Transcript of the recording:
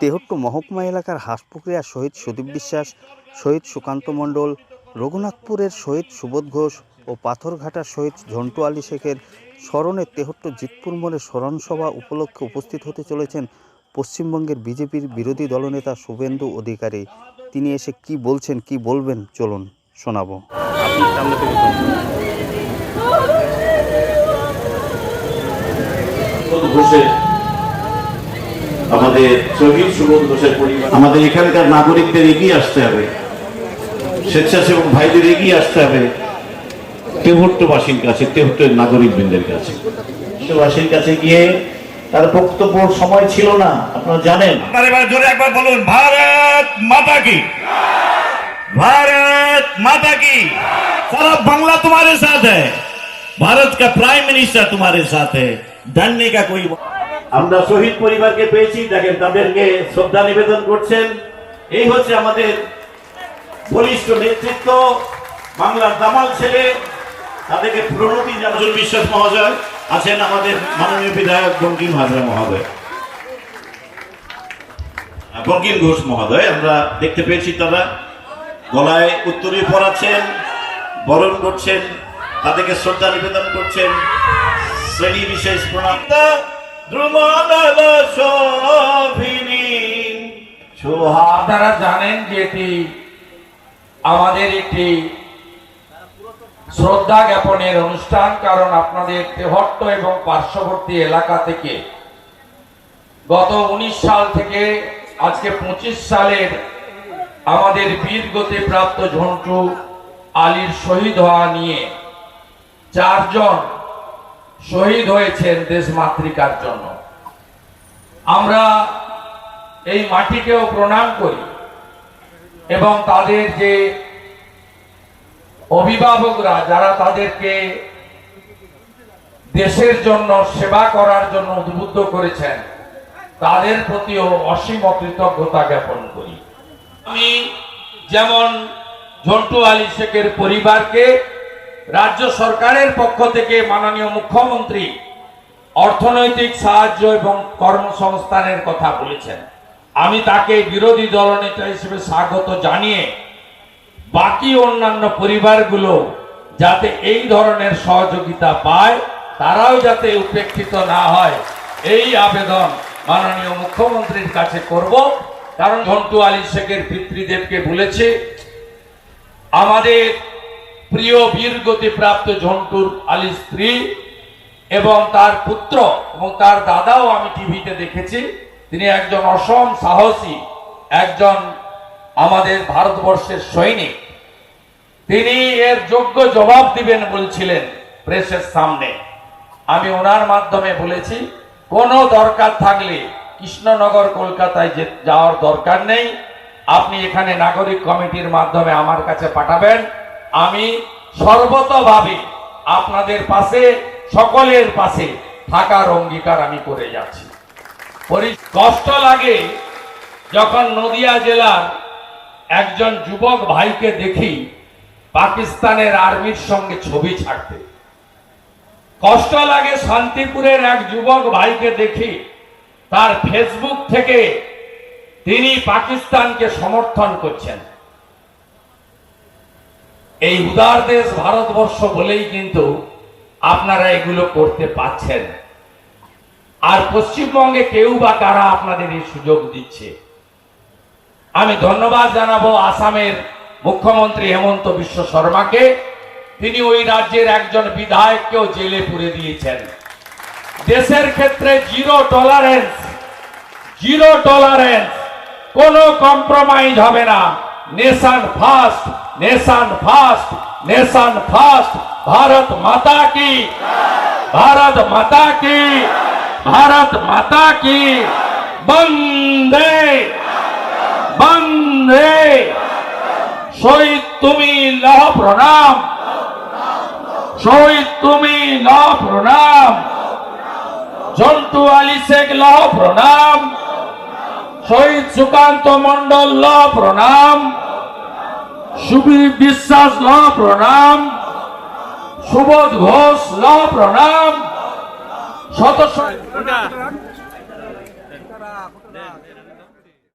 তেহট্ট মহকুমা এলাকার হাঁসপুকুরিয়া শহীদ সুদীপ বিশ্বাস, শহীদ সুকান্ত মণ্ডল, রঘুনাথপুরের শহীদ সুবোধ ঘোষ ও পাথরঘাটার শহীদ ঝন্টু আলী শেখের স্মরণে তেহট্ট জিতপুর মোড়ে স্মরণসভা উপলক্ষে উপস্থিত হতে চলেছেন পশ্চিমবঙ্গের বিজেপির বিরোধী দলনেতা শুভেন্দু অধিকারী। তিনি এসে কি বলছেন, কি বলবেন, চলুন শোনাবো। ঘোষের আমাদের শহীদ সুবোধ ঘোষের পরিবার আমাদের এখানকার নাগরিকদের এগিয়ে আসতে হবে স্বেচ্ছাসেবক ভাইদের এগিয়ে আসতে হবে তেহট্টবাসীর কাছে তেহট্টের নাগরিক বৃন্দের কাছে তেহট্টবাসীর কাছে গিয়ে তার বক্তব্য সময় ছিল না আপনারা জানেন আপনার এবার জোরে একবার বলুন ভারত মাতা কি भारत माता की सारा बंगला तुम्हारे साथ है भारत का प्राइम मिनिस्टर तुम्हारे साथ है डरने का कोई আমরা শহীদ পরিবারকে পেয়েছি। দেখেন, তাদেরকে শ্রদ্ধা নিবেদন করছেন। এই হচ্ছে আমাদের বলিষ্ঠ নেতৃত্ব, বাংলার দামাল ছেলে। তাদেরকে প্রণতি জানাজুল বিশ্বাস মহোদয় আছেন আমাদের মাননীয় বিধায়ক বঙ্কিম হাজরা মহোদয়। বঙ্কিম ঘোষ মহোদয়, আমরা দেখতে পেয়েছি তারা। গলায় উত্তরী পড়াচ্ছেন বরণ করছেন, তাদেরকে শ্রদ্ধা নিবেদন করছেন। শ্রেণি বিশেষ প্রণাম আপনারা জানেন যে এটি আমাদের একটি শ্রদ্ধা জ্ঞাপনের অনুষ্ঠান, কারণ আপনাদের তেহট্ট এবং পার্শ্ববর্তী এলাকা থেকে গত উনিশ সাল থেকে আজকে পঁচিশ সালের আমাদের বীরগতি প্রাপ্ত ঝন্টু আলীর শহীদ হওয়া নিয়ে চারজন শহীদ হয়েছেন দেশ মাতৃকার জন্য। আমরা এই মাটিকেও প্রণাম করি এবং তাদের যে অভিভাবকরা, যারা তাদেরকে দেশের জন্য সেবা করার জন্য উদ্বুদ্ধ করেছেন, তাদের প্রতিও অসীম কৃতজ্ঞতা জ্ঞাপন করি। আমি যেমন ঝন্টু আলী শেখের পরিবারকে রাজ্য সরকারের পক্ষ থেকে মাননীয় মুখ্যমন্ত্রী অর্থনৈতিক সাহায্য এবং কর্মসংস্থানের কথা বলেছেন। আমি তাকে বিরোধী দলনেতা হিসেবে স্বাগত জানিয়ে বাকি অন্যান্য পরিবারগুলো যাতে এই ধরনের সহযোগিতা পায়, তারাও যাতে উপেক্ষিত না হয়, এই আবেদন মাননীয় মুখ্যমন্ত্রীর কাছে করব। কারণ ঝন্টু আলী শেখের পিতৃদেবকে বলেছে, আমাদের প্রিয় বীরগতি প্রাপ্ত ঝন্টুর আলী স্ত্রী এবং তার পুত্র এবং তার দাদাও আমি টিভিতে দেখেছি। তিনি একজন অসম সাহসী, একজন আমাদের ভারতবর্ষের সৈনিক। তিনি এর যোগ্য জবাব দিবেন বলছিলেন প্রেসের সামনে। আমি ওনার মাধ্যমে বলেছি, কোনো দরকার থাকলে কৃষ্ণনগর, কলকাতায় যাওয়ার দরকার নেই। আপনি এখানে নাগরিক কমিটির মাধ্যমে আমার কাছে পাঠাবেন। আমি সর্বতভাবে আপনাদের পাশে, সকলের পাশে থাকার অঙ্গীকার আমি করে যাচ্ছি। কষ্ট লাগে যখন নদিয়া জেলার একজন যুবক ভাইকে দেখি পাকিস্তানের আর্মির সঙ্গে ছবি ছাড়তে। কষ্ট লাগে শান্তিপুরের এক যুবক ভাইকে দেখি, তার ফেসবুক থেকে তিনি পাকিস্তানকে সমর্থন করছেন। এই উদার দেশ ভারতবর্ষ বলেই কিন্তু আপনারা এগুলো করতে পাচ্ছেন। আর পশ্চিমবঙ্গে কেউ বা কারা আপনাদের এই সুযোগ দিচ্ছে? আমি ধন্যবাদ জানাব আসামের মুখ্যমন্ত্রী হেমন্ত বিশ্ব শর্মাকে। তিনি ওই রাজ্যের একজন বিধায়ককেও জেলে পুরে দিয়েছেন। দেশের ক্ষেত্রে জিরো টলারেন্স জিরো টলারেন্স কোনো কম্প্রোমাইজ হবে না। Nation first nation first nation first Bharat Mata কি ভারত মাতা কি ভারত মাতা কি বন্দে বন্দে শহীদ তুমি লহ প্রণাম শহীদ তুমি লহ প্রণাম জন্টু আলী শেখ লহ প্রণাম শহীদ সুকান্ত মন্ডল ল প্রণাম সুবীর বিশ্বাস ল প্রণাম। সুবোধ ঘোষ ল প্রণাম। শত